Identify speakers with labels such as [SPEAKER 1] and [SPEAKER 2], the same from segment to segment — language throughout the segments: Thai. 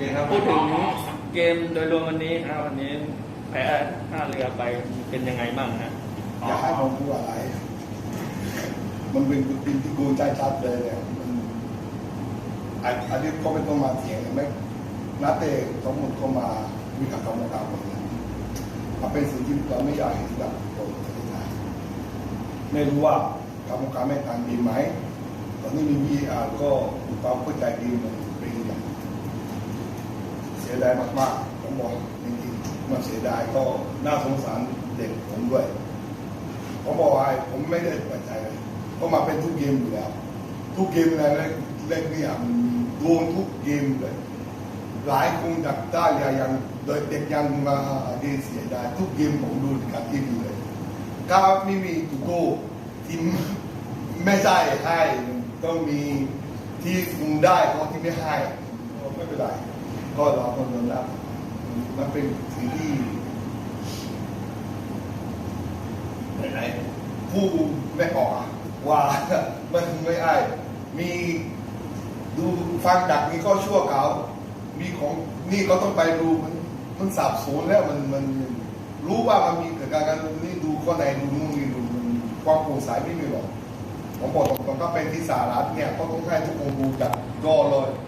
[SPEAKER 1] เคครับ
[SPEAKER 2] พูดถึงเกมโดยรวมวันนี้นะวันนี้แพ้ท่าเรือไปเป็นยังไงบ้างนะ
[SPEAKER 3] อยากให้ผมพูดอะไร มันเป็นกุฏิที่กูใจชัดเลยเนี่ยมันอันอันนี้เขาไม่ต้องมาเถียงไม่นักเตะทั้งหมดก็มามีกับกรรมการหมดเลยมันเป็นสิ่งที่เราไม่อยากเห็นแบบโดนประเทศไทยไม่รู้ว่ากรรมการไม่ทำดีไหมตอนนี้มีวีอาร์ก็ความเข้าใจดีมันเป็นอย่างเสียดายมากๆผมบอกจริงๆมันเสียดายก็น่าสงสารเด็กผมด้วยผมบอกว่าผมไม่ได้ปิดใจเลยก็มาเป็นทุกเกมอยู่แล้ว ทุกเกมเลยเล่นเล่นเนี่ยมันโดนทุกเกมเลยหลายคนจากใต้ยังโดยเด็กยังมาดีเสียดายทุกเกมผมดูกับทีวีเลยถ้าไม่มีตุโก้ทีมไม่ใช่ให้ต้องมีที่คุมได้เพราะที่ไม่ให้ก็ไม่เป็นไร ก็เราคนยอมรับมันเป็นสิ่งที่ไหนๆผู้ไม่ออกอะว่ามันไม่ได้มีดูฟังจากนี้ก็ชั่วเขามีของนี่ก็ต้องไปดูมันมันสับสนแล้วมันมันรู้ว่ามันมีเกิดการการนี่ดูข้อไหนดูนู่นนี่ดูมันความโปร่งใสไม่มีหรอกผมบอกตรงๆก็เป็นที่สารัฐเนี่ยก็ต้องให้ทุกคนดูจากรอเลยแล้วก็มีเด็กยิงคุณที่คุณตัดจากอ้อแบบนี้รู้ว่าอเกี่ย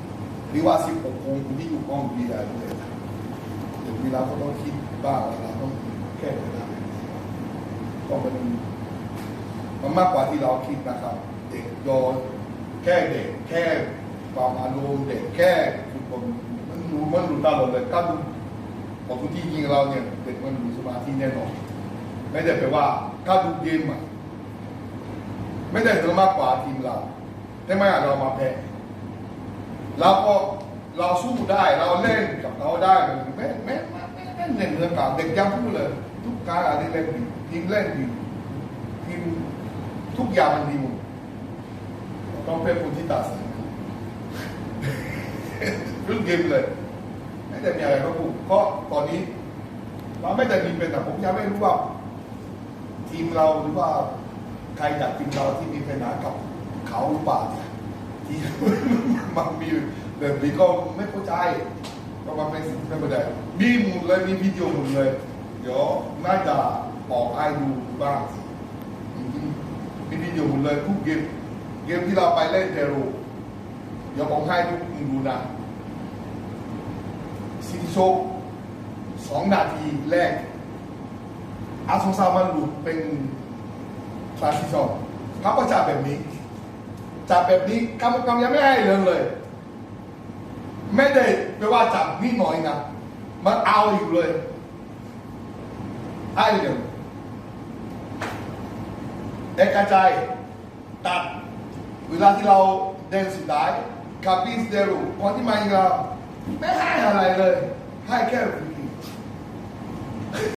[SPEAKER 3] เนี่ยแล้วก็มาเป็นสติมูลเลชันแต่ก็มารู้แล้วว่ากรรมการก็ต้องให้แล้วก็อย่าให้ผมบอกตรงนี้เราแค่จะต้องมองได้อย่างนี้เราก็ต้องเอาวิธีที่เราต้องแก้กับหรือว่า 16คนที่อยู่กองวีได้เลยเดี๋ยวเวลาก็ต้องคิดบ้างว่าเราต้องแก้ปัญหาก็เป็นมันมากกว่าที่เราคิดนะครับ เด็กโยนแค่เด็กแค่ความอารมณ์เด็กแค่ฟุตบอลมันรู้มันรู้ตลอดเลยถ้าดูบอกทุกที่ยิงเราเนี่ยเด็กมันมีสมาธิแน่นอนไม่ได้แปลว่าถ้าดูเกมอ่ไม่ได้เธอมากกว่าทีมเราแต่ไม่เรามาแพ้ เราก็เราสู้ได้เราเล่นกับเขาได้แม่แม่แม่แม่เล่นเหมือนกับเด็กยังพูดเลย ทุกการอะไรเล่นดีทีมเล่นดีทีมทุกอย่างมันดีหมดต้องเป็นคนที่ตัดสินรุ่นเกมเลย ไม่ได้มีอะไรก็พูดเพราะตอนนี้ เราไม่ได้มีเป็นแต่ผมยังไม่รู้ว่า ทีมเราหรือว่าใครจากทีมเราที่มีปัญหากับเขาหรือเปล่าเนี่ย ที่ มันมีแบบนี้ก็ไม่เข้าใจก็มาเป็นสิ่งที่ไม่เข้มีหมดเลยมีวิดีโอหมดเลย เดี๋ยวน่าจะบอกให้ดูบ้างมีวิดีโอหมดเลยทุกเกม เกมที่เราไปเล่นเปรูเดี๋ยวผมให้ทุกคนดูนะซิติโชคสองนาทีแรกอาสงสามันหลุดเป็นทรานซิชันเขาก็จับแบบนี้ จับแบบนี้กรรมกรรมยังไม่ให้เรื่องเลย ไม่ได้แปลว่าจับนิดหน่อยนะมันเอาอยู่เลยให้เรื่องเอกใจายตัดเวลาที่เราเดินสุดท้ายคาปิสเดรุคนที่มาอีกเราไม่ให้อะไรเลย ให้แค่